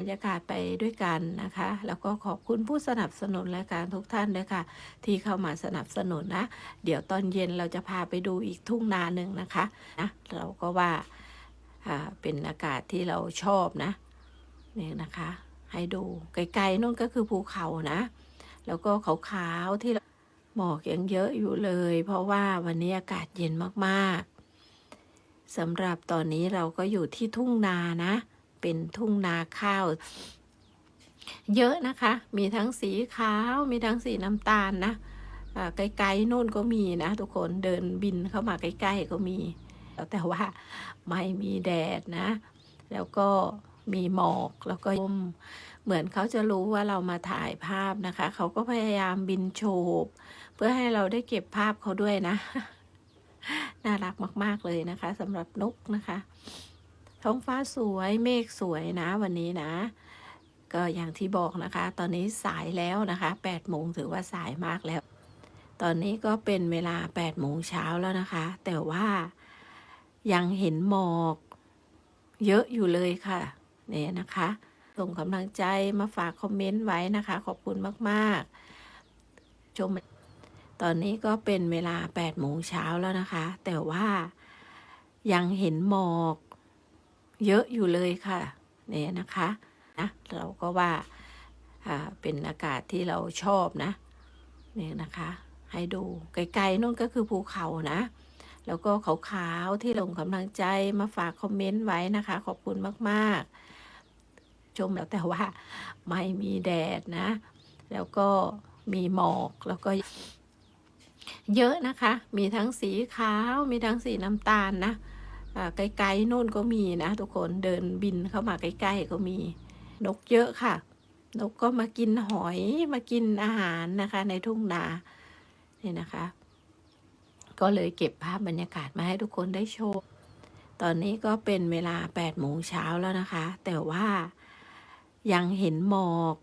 บรรยากาศไปด้วยกันนะคะ แล้วก็ขอบคุณผู้สนับสนุนรายการทุกท่านด้วยค่ะ ที่เข้ามาสนับสนุนนะ เดี๋ยวตอนเย็นเราจะพาไปดูอีกทุ่งนาหนึ่งนะคะนะเราก็ว่าอ่าเป็นอากาศที่เราชอบนะนี่นะคะ ให้ดูไกลๆนู่นก็คือภูเขานะ แล้วก็ขาวๆที่หมอกยังเยอะอยู่เลย เพราะว่าวันนี้อากาศเย็นมากๆสำหรับตอนนี้เราก็อยู่ที่ทุ่งนานะ เป็นทุ่งนาข้าว เยอะนะคะ มีทั้งสีขาว มีทั้งสีน้ำตาลนะไกลๆนู่นก็มีนะทุกคนเดินบินเข้ามาใกล้ๆก็มี แต่ว่าไม่มีแดดนะ แล้วก็มีหมอกแล้วก็ลมเหมือนเขาจะรู้ว่าเรามาถ่ายภาพนะคะ เขาก็พยายามบินโฉบเพื่อให้เราได้เก็บภาพเขาด้วยนะ น่ารักมาก ๆ เลยนะคะสำหรับนกนะคะ ท้องฟ้าสวยเมฆสวยนะวันนี้นะ ก็อย่างที่บอกนะคะ ตอนนี้สายแล้วนะคะ8โมงถือว่าสายมากแล้ว ตอนนี้ก็เป็นเวลา8โมงเช้าแล้วนะคะ แต่ว่ายังเห็นหมอก เยอะอยู่เลยค่ะเนี่ยนะคะ ส่งกำลังใจมาฝากคอมเมนต์ไว้นะคะ ขอบคุณมากๆ ชม ตอนนี้ก็เป็นเวลา8โมงเช้าแล้วนะคะ แต่ว่ายังเห็นหมอก เยอะอยู่เลยค่ะเนี่ยนะคะนะเราก็ว่าอ่าเป็นอากาศที่เราชอบนะเนี่ยนะคะ ให้ดูไกลๆนู่นก็คือภูเขานะ แล้วก็ขาวๆที่ลงกำลังใจมาฝากคอมเมนต์ไว้นะคะ ขอบคุณมากๆ ชมแล้วแต่ว่าไม่มีแดดนะ แล้วก็มีหมอกแล้วก็เยอะนะคะ มีทั้งสีขาว มีทั้งสีน้ำตาลนะ ไกลๆโน่นก็มีนะทุกคนเดินบินเข้ามาใกล้ๆก็มี นกเยอะค่ะ นกก็มากินหอยมากินอาหารนะคะ ในทุ่งนานี่นะคะ ก็เลยเก็บภาพบรรยากาศมาให้ทุกคนได้ชม ตอนนี้ก็เป็นเวลา8โมงเช้าแล้วนะคะ แต่ว่ายังเห็นหมอก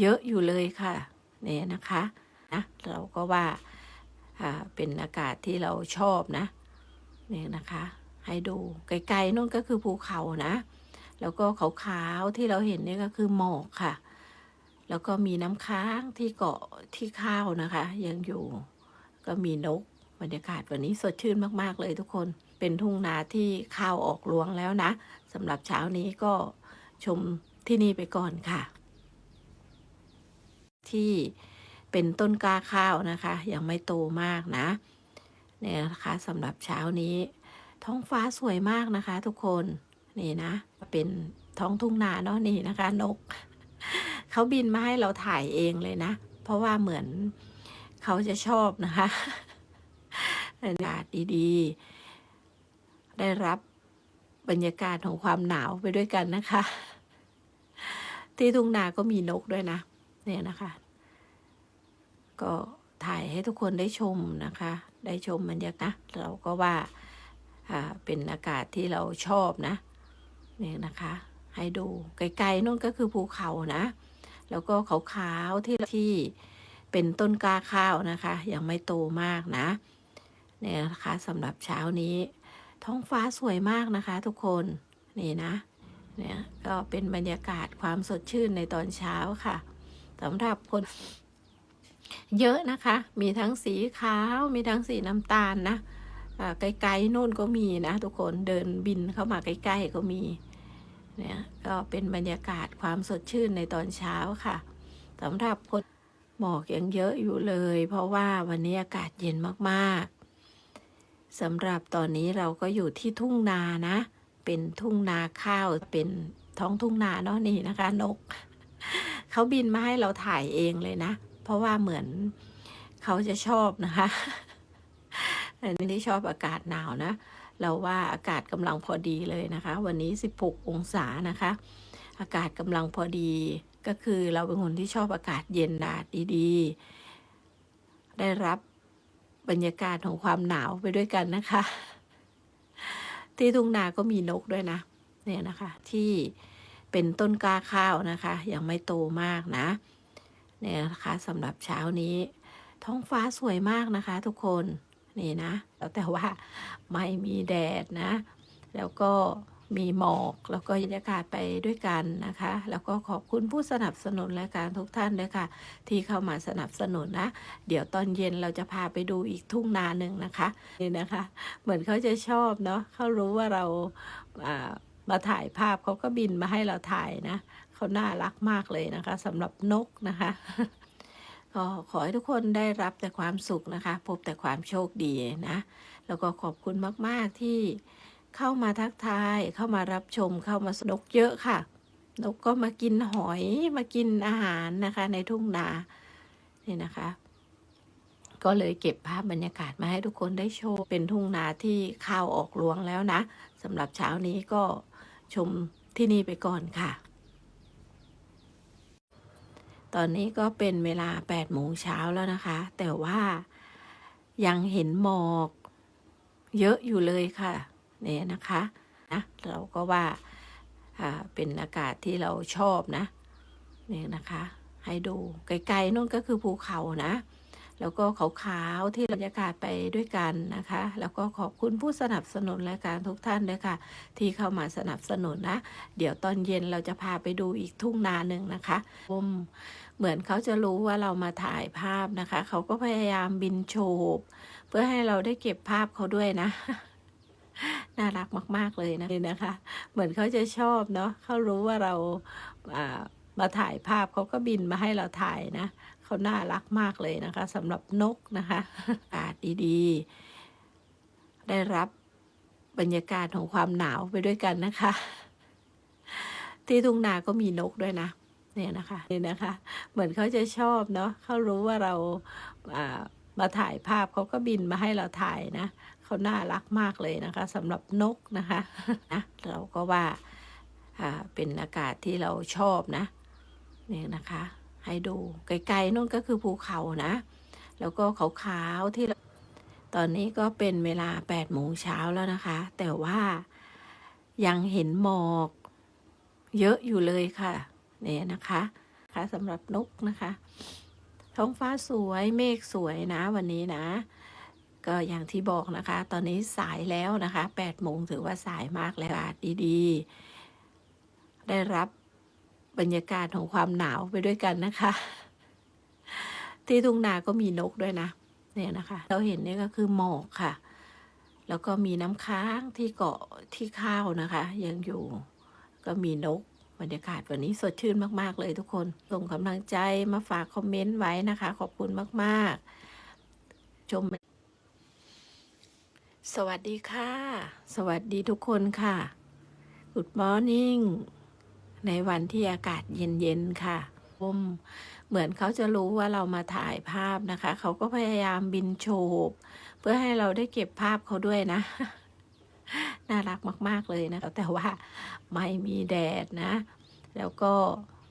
เยอะอยู่เลยค่ะเนี่ยนะคะนะเราก็ว่าเป็นอากาศที่เราชอบนะ เนี่ยนะคะ ให้ดูไกลๆนู่นก็คือภูเขานะ แล้วก็ขาวๆที่เราเห็นนี่ก็คือหมอกค่ะ แล้วก็มีน้ำค้างที่เกาะที่ข้าวนะคะ ยังอยู่ก็มีนกบรรยากาศวันนี้สดชื่นมากๆเลยทุกคนเป็นทุ่งนาที่ข้าวออกรวงแล้วนะสำหรับเช้านี้ก็ชมที่นี่ไปก่อนค่ะ ที่เป็นต้นกล้าข้าวนะคะ ยังไม่โตมากนะ เนี่ยนะคะสำหรับเช้านี้ ท้องฟ้าสวยมากนะคะ ทุกคนนี่นะ เป็นท้องทุ่งนาเนาะนี่นะคะ นกเขาบินมาให้เราถ่ายเองเลยนะ เพราะว่าเหมือนเขาจะชอบนะคะอากาศดีๆ ได้รับบรรยากาศของความหนาวไปด้วยกันนะคะ ที่ทุ่งนาก็มีนกด้วยนะ เนี่ยนะคะ ก็ ถ่ายให้ทุกคนได้ชมนะคะ ได้ชมบรรยากาศเราก็ว่าเป็นอากาศที่เราชอบนะเนี่ยนะคะ ให้ดูไกลๆนู่นก็คือภูเขานะ แล้วก็ขาวๆที่ที่เป็นต้นกล้าข้าวนะคะ ยังไม่โตมากนะเนี่ยนะคะสำหรับเช้านี้ ท้องฟ้าสวยมากนะคะทุกคนนี่นะเนี่ยก็เป็นบรรยากาศความสดชื่นในตอนเช้าค่ะสำหรับคน เยอะนะคะ มีทั้งสีขาว มีทั้งสีน้ำตาลนะไกลๆนู่นก็มีนะ ทุกคนเดินบินเข้ามาใกล้ๆก็มี เนี่ยก็เป็นบรรยากาศความสดชื่นในตอนเช้าค่ะสำหรับคนหมอกยังเยอะอยู่เลย เพราะว่าวันนี้อากาศเย็นมากๆสำหรับตอนนี้เราก็อยู่ที่ทุ่งนานะ เป็นทุ่งนาข้าวเป็นท้องทุ่งนาเนาะนี่นะคะ นก เขาบินมาให้เราถ่ายเองเลยนะ เพราะว่าเหมือนเขาจะชอบนะคะอันนี้ที่ชอบอากาศหนาวนะ เราว่าอากาศกำลังพอดีเลยนะคะ วันนี้ 16 องศานะคะ อากาศกำลังพอดีก็คือเราเป็นคนที่ชอบอากาศเย็นดาดดีๆ ได้รับบรรยากาศของความหนาวไปด้วยกันนะคะ ที่ทุ่งนาก็มีนกด้วยนะ เนี่ยนะคะ ที่เป็นต้นกล้าข้าวนะคะ ยังไม่โตมากนะ เนี่ยนะคะสำหรับเช้านี้ ท้องฟ้าสวยมากนะคะทุกคนนี่นะแล้วแต่ว่าไม่มีแดดนะ แล้วก็มีหมอกแล้วก็บรรยากาศไปด้วยกันนะคะ แล้วก็ขอบคุณผู้สนับสนุนรายการทุกท่านด้วยค่ะ ที่เข้ามาสนับสนุนนะ เดี๋ยวตอนเย็นเราจะพาไปดูอีกทุ่งนาหนึ่งนะคะนี่นะคะ เหมือนเขาจะชอบเนาะเขารู้ว่าเราามาถ่ายภาพเขาก็บินมาให้เราถ่ายนะ เขาน่ารักมากเลยนะคะสำหรับนกนะคะก็ขอให้ทุกคนได้รับแต่ความสุขนะคะ พบแต่ความโชคดีนะ แล้วก็ขอบคุณมาก ๆ ที่เข้ามาทักทาย เข้ามารับชม เข้ามาสนกเยอะค่ะ นกก็มากินหอย มากินอาหารนะคะ ในทุ่งนา นี่นะคะ ก็เลยเก็บภาพบรรยากาศมาให้ทุกคนได้โชว์เป็นทุ่งนาที่ข้าวออกรวงแล้วนะสำหรับเช้านี้ก็ชมที่นี่ไปก่อนค่ะ ตอนนี้ก็เป็นเวลา8โมงเช้าแล้วนะคะ แต่ว่ายังเห็นหมอก เยอะอยู่เลยค่ะ เนี่ยนะคะนะเราก็ว่าเป็นอากาศที่เราชอบนะ เนี่ยนะคะ ให้ดูไกลๆนู่นก็คือภูเขานะ แล้วก็ขาวๆที่บรรยากาศไปด้วยกันนะคะ แล้วก็ขอบคุณผู้สนับสนุนรายการทุกท่านด้วยค่ะ ที่เข้ามาสนับสนุนนะ เดี๋ยวตอนเย็นเราจะพาไปดูอีกทุ่งนาหนึ่งนะคะชมเหมือนเขาจะรู้ว่าเรามาถ่ายภาพนะคะ เขาก็พยายามบินโฉบเพื่อให้เราได้เก็บภาพเขาด้วยนะน่ารักมาก ๆ เลยนะนะคะ เหมือนเขาจะชอบเนาะเขารู้ว่าเราามาถ่ายภาพเขาก็บินมาให้เราถ่ายนะ เขาน่ารักมากเลยนะคะสำหรับนกนะคะอากาศดีๆ ได้รับบรรยากาศของความหนาวไปด้วยกันนะคะ ที่ทุ่งนาก็มีนกด้วยนะเนี่ยนะคะนี่นะคะ เหมือนเขาจะชอบเนาะเขารู้ว่าเราามาถ่ายภาพเขาก็บินมาให้เราถ่ายนะเขาน่ารักมากเลยนะคะสำหรับนกนะคะนะเราก็ว่าอ่าเป็นอากาศที่เราชอบนะเนี่ยนะคะ ให้ดูไกลๆนู่นก็คือภูเขานะ แล้วก็ขาวๆที่เราตอนนี้ก็เป็นเวลา8โมงเช้าแล้วนะคะ แต่ว่ายังเห็นหมอก เยอะอยู่เลยค่ะ เนี่ยนะคะค่ะสำหรับนกนะคะ ท้องฟ้าสวยเมฆสวยนะวันนี้นะ ก็อย่างที่บอกนะคะ ตอนนี้สายแล้วนะคะ8โมงถือว่าสายมากแล้วอาดีๆ ได้รับ บรรยากาศของความหนาวไปด้วยกันนะคะ ที่ทุ่งนาก็มีนกด้วยนะเนี่ยนะคะ เราเห็นนี่ก็คือหมอกค่ะ แล้วก็มีน้ำค้างที่เกาะที่ข้าวนะคะ ยังอยู่ก็มีนกบรรยากาศวันนี้สดชื่นมาก ๆ เลยทุกคน ส่งกำลังใจมาฝากคอมเมนต์ไว้นะคะ ขอบคุณมาก ๆ ชม สวัสดีค่ะ สวัสดีทุกคนค่ะ Good morning ในวันที่อากาศเย็นๆค่ะผมเหมือนเขาจะรู้ว่าเรามาถ่ายภาพนะคะ เขาก็พยายามบินโฉบเพื่อให้เราได้เก็บภาพเขาด้วยนะ น่ารักมาก ๆเลยนะ แต่ว่าไม่มีแดดนะ แล้วก็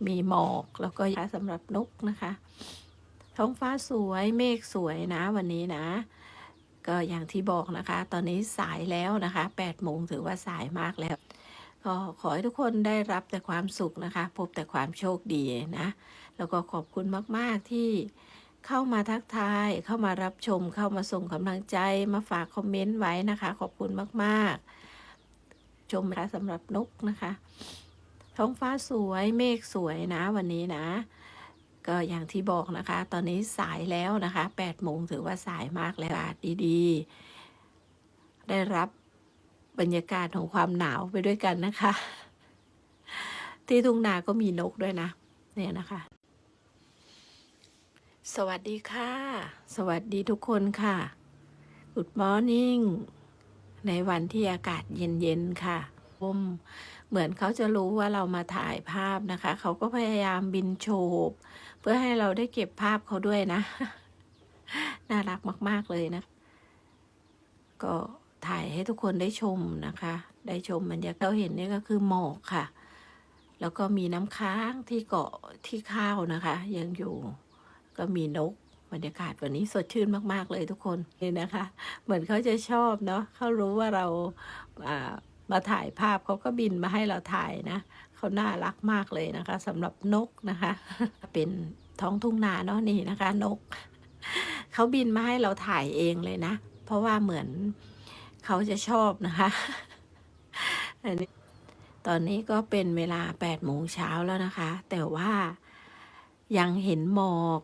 มีหมอกแล้วก็สำหรับนกนะคะ ท้องฟ้าสวยเมฆสวยนะวันนี้นะ ก็อย่างที่บอกนะคะ ตอนนี้สายแล้วนะคะ8โมงถือว่าสายมากแล้ว ก็ขอให้ทุกคนได้รับแต่ความสุขนะคะ พบแต่ความโชคดีนะ แล้วก็ขอบคุณมาก ๆ ที่เข้ามาทักทาย เข้ามารับชม เข้ามาส่งกำลังใจ มาฝากคอมเมนต์ไว้นะคะ ขอบคุณมาก ๆ ชมนะคะสำหรับนกนะคะ ท้องฟ้าสวยเมฆสวยนะวันนี้นะ ก็อย่างที่บอกนะคะ ตอนนี้สายแล้วนะคะ8โมงถือว่าสายมากแล้วอากาศดี ๆ ได้รับ บรรยากาศของความหนาวไปด้วยกันนะคะ ที่ทุ่งนาก็มีนกด้วยนะ เนี่ยนะคะ สวัสดีค่ะ สวัสดีทุกคนค่ะ Good morning ในวันที่อากาศเย็นๆค่ะผมเหมือนเขาจะรู้ว่าเรามาถ่ายภาพนะคะ เขาก็พยายามบินโฉบเพื่อให้เราได้เก็บภาพเขาด้วยนะ น่ารักมาก ๆ เลยนะ ก็ ถ่ายให้ทุกคนได้ชมนะคะ ได้ชมบรรยากาศเราเห็นนี่ก็คือหมอกค่ะ แล้วก็มีน้ำค้างที่เกาะที่ข้าวนะคะ ยังอยู่ก็มีนกบรรยากาศวันนี้สดชื่นมาก ๆ เลยทุกคนนี่นะคะ เหมือนเขาจะชอบเนาะเขารู้ว่าเราามาถ่ายภาพเขาก็บินมาให้เราถ่ายนะเขาน่ารักมากเลยนะคะสำหรับนกนะคะ เป็นท้องทุ่งนาเนาะนี่นะคะ นกเขาบินมาให้เราถ่ายเองเลยนะ เพราะว่าเหมือน เขาจะชอบนะคะอันนี้ตอนนี้ก็เป็นเวลา8โมงเช้าแล้วนะคะ แต่ว่ายังเห็นหมอก